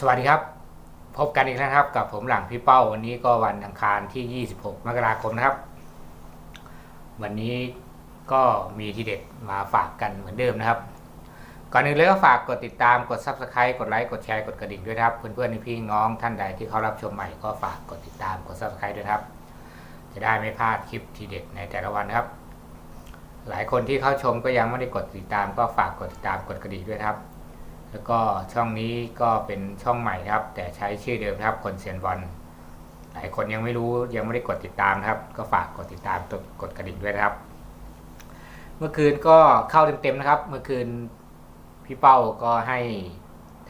สวัสดีครับ พบกันอีกแล้วครับกับผมหลังพี่เป้าวันนี้ก็วันอังคารที่ 26 มกราคมนะครับ วันนี้ก็มีทีเด็ดมาฝากกันเหมือนเดิมนะครับ ก่อนอื่นเลยก็ฝากกดติดตามกด Subscribe กดไลค์กดแชร์กดกระดิ่งด้วยครับ เพื่อนๆพี่น้องท่านใดที่เขารับชมใหม่ก็ฝากกดติดตามกด Subscribe ด้วยครับ จะได้ไม่พลาดคลิปทีเด็ดในแต่ละวันนครับ หลายคนที่เข้าชมก็ยังไม่ได้กดติดตาม ก็ฝากกดติดตามกดกระดิ่งด้วยครับ แล้วก็ช่องนี้ก็เป็นช่องใหม่ครับ แต่ใช้ชื่อเดิมครับคนเซียนบอลหลายคนยังไม่รู้ยังไม่ได้กดติดตามครับ ก็ฝากกดติดตามกดกระดิ่งด้วยครับ เมื่อคืนก็เข้าเต็มๆนะครับ เมื่อคืนพี่เป้าก็ให้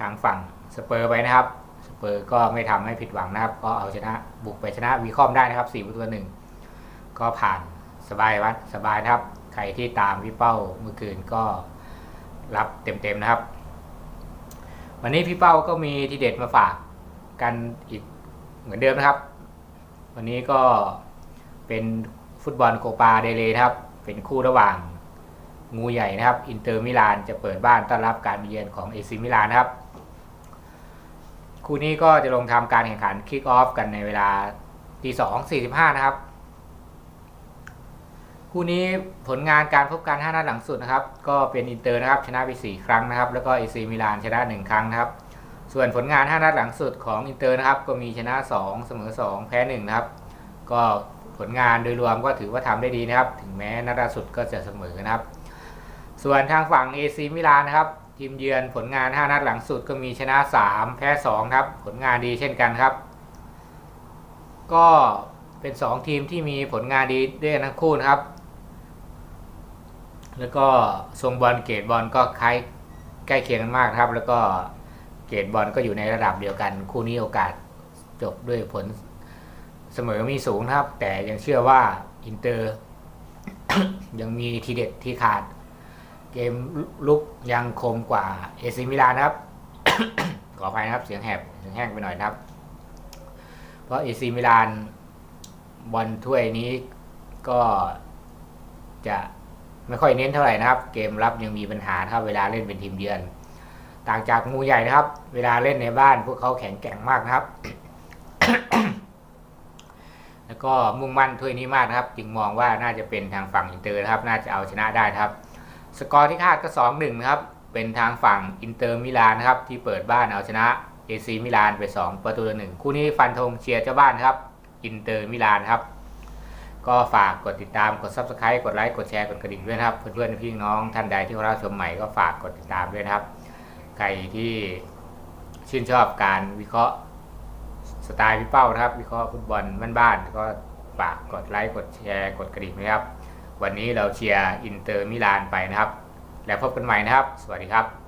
ทางฝั่งสเปอร์ไปนะครับสเปอร์ก็ไม่ทำให้ผิดหวังนะครับ ก็เอาชนะบุกไปชนะวีคอมได้นะครับ4ประตูหนึ่งก็ผ่านสบายวัดสบายนะครับ ใครที่ตามพี่เป้าเมื่อคืนก็รับเต็มๆนะครับ วันนี้พี่เป้าก็มีทีเด็ดมาฝากกันอีกเหมือนเดิมนะครับ วันนี้ก็เป็นฟุตบอลโคปาเดเลนะครับ เป็นคู่ระหว่างงูใหญ่นะครับ อินเตอร์มิลานจะเปิดบ้านต้อนรับการเยือนของเอซิมิลานครับ คู่นี้ก็จะลงทำการแข่งขันคิกออฟกันในเวลาตีสองสี่สิบห้านะครับ คู่นี้ผลงานการพบกัน5นัดหลังสุดนะครับ ก็เป็นอินเตอร์นะครับชนะไป 4 ครั้งนะครับ แล้วก็เอซีมิลานชนะ 1 ครั้งนะครับ ส่วนผลงาน 5 นัดหลังสุดของอินเตอร์นะครับ ก็มีชนะ 2 เสมอ 2 แพ้1นะครับ ก็ผลงานโดยรวมก็ถือว่าทำได้ดีนะครับ ถึงแม้นัดล่าสุดก็จะเสมอนะครับ ส่วนทางฝั่งเอซีมิลานนะครับทีมเยือนผลงาน 5 นัดหลังสุดก็มีชนะ 3 แพ้ 2 ครับ ผลงานดีเช่นกันครับ ก็เป็น 2 ทีมที่มีผลงานดีด้วยกันทั้งคู่นะครับ แล้วก็ทรงบอลเกรดบอลก็คล้ายใกล้เคียงกันมากครับ แล้วก็เกรดบอลก็อยู่ในระดับเดียวกัน คู่นี้โอกาสจบด้วยผลเสมอมีสูงนะครับ แต่ยังเชื่อว่าอินเตอร์ ยังมีทีเด็ดที่ขาด เกมลุกยังคมกว่าเอซิมิลานครับ ขออภัยนะครับเสียงแหบเสียงแห้งไปหน่อยนะครับ เพราะเอซิมิลานบอลถ้วยนี้ก็จะ ไม่ค่อยเน้นเท่าไหร่นะครับ เกมรับยังมีปัญหาครับเวลาเล่นเป็นทีมเยือน ต่างจากงูใหญ่นะครับ เวลาเล่นในบ้าน พวกเขาแข็งแกร่งมากนะครับ แล้วก็มุ่งมั่นถ้วยนี้มากนะครับ จึงมองว่าน่าจะเป็นทางฝั่งอินเตอร์นะครับ น่าจะเอาชนะได้ครับ สกอร์ที่คาดก็2 1นะครับ เป็นทางฝั่งอินเตอร์มิลานนะครับ ที่เปิดบ้านเอาชนะเอซีมิลานไป 2 ประตูต่อหนึ่งคู่นี้ฟันธงเชียร์เจ้าบ้านครับ อินเตอร์มิลานครับ ก็ฝากกดติดตามกด subscribe กดไลค์กดแชร์กดกระดิ่งด้วยนะครับ เพื่อนๆพี่น้องท่านใดที่เราชมใหม่ก็ฝากกดติดตามด้วยนะครับ ใครที่ชื่นชอบการวิเคราะห์สไตล์พี่เป้านะครับ วิเคราะห์ฟุตบอลบ้านๆก็ฝากกดไลค์กดแชร์กดกระดิ่งนะครับ วันนี้เราเชียร์อินเตอร์มิลานไปนะครับ แล้วพบกันใหม่นะครับ สวัสดีครับ